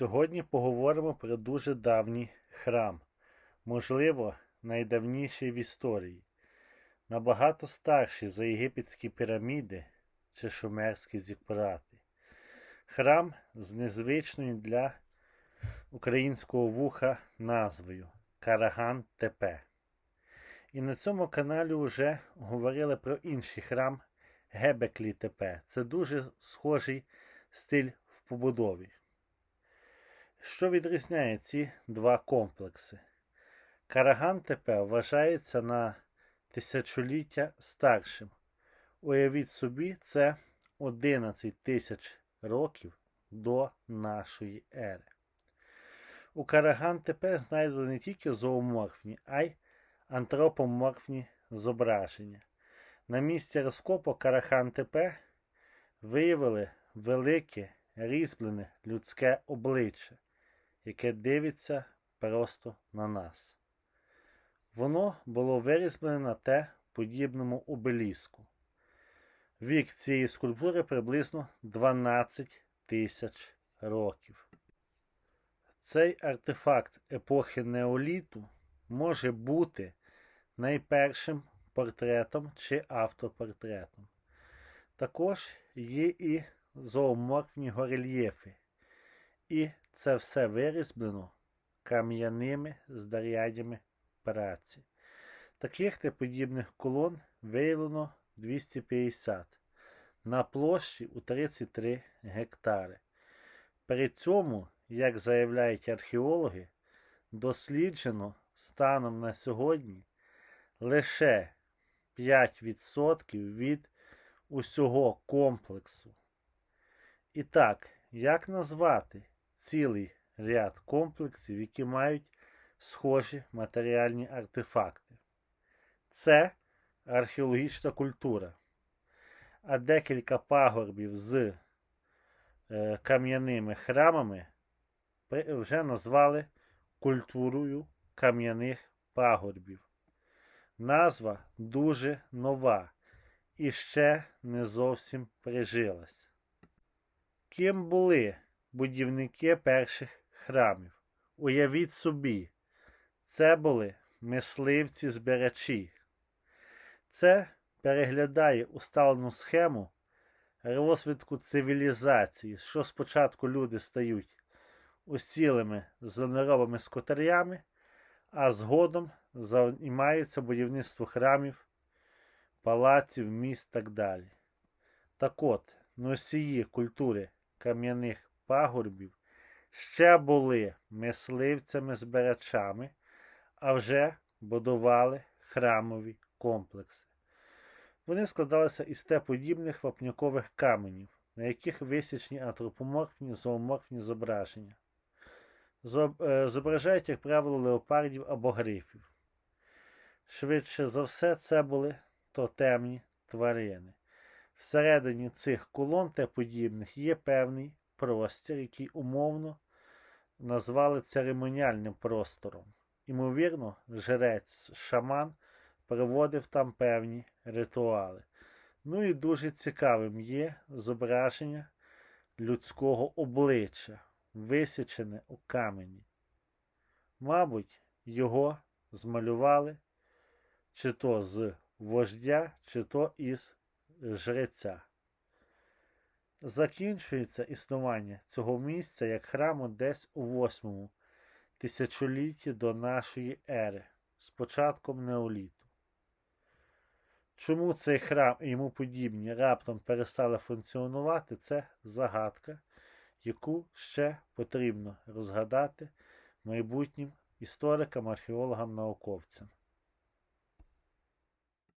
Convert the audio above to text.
Сьогодні поговоримо про дуже давній храм, можливо, найдавніший в історії, набагато старший за єгипетські піраміди чи шумерські зіккурати. Храм з незвичною для українського вуха назвою Караган Тепе. І на цьому каналі вже говорили про інший храм Гебеклі Тепе. Це дуже схожий стиль в побудові. Що відрізняє ці два комплекси? Караган Тепе вважається на тисячоліття старшим. Уявіть собі, це 11 тисяч років до нашої ери. У Караган Тепе знайдено не тільки зооморфні, а й антропоморфні зображення. На місці розкопу Карахан Тепе виявили велике різьблене людське обличчя, яке дивиться просто на нас. Воно було вирізблене на те подібному обеліску. Вік цієї скульптури приблизно 12 тисяч років. Цей артефакт епохи неоліту може бути найпершим портретом чи автопортретом. Також є і зооморфні горельєфи. І це все вирізблено кам'яними знарядями праці. Таких неподібних колон виявлено 250 на площі у 33 гектари. При цьому, як заявляють археологи, досліджено станом на сьогодні лише 5% від усього комплексу. І так, як назвати цілий ряд комплексів, які мають схожі матеріальні артефакти? Це археологічна культура. А декілька пагорбів з е, кам'яними храмами вже назвали культурою кам'яних пагорбів. Назва дуже нова і ще не зовсім прижилась. Ким були будівники перших храмів? Уявіть собі, це були мисливці-збирачі. Це переглядає усталену схему розвитку цивілізації, що спочатку люди стають осілими зеленоробими скотарями, а згодом займаються будівництвом храмів, палаців, міст так далі. Так от, носії культури кам'яних пагорбів ще були мисливцями-збирачами, а вже будували храмові комплекси. Вони складалися із те-подібних вапнякових каменів, на яких висічні антропоморфні зооморфні зображення. Е, Зображають, як правило, леопардів або грифів. Швидше за все, це були тотемні тварини. Всередині цих колон та подібних є певний простір, який умовно назвали церемоніальним простором. Імовірно, жрець шаман проводив там певні ритуали. Ну і дуже цікавим є зображення людського обличчя, висічене у камені. Мабуть, його змалювали чи то з вождя, чи то із жреця. Закінчується існування цього місця як храму десь у восьмому тисячолітті до нашої ери, з початком неоліту. Чому цей храм і йому подібні раптом перестали функціонувати, це загадка, яку ще потрібно розгадати майбутнім історикам, археологам, науковцям.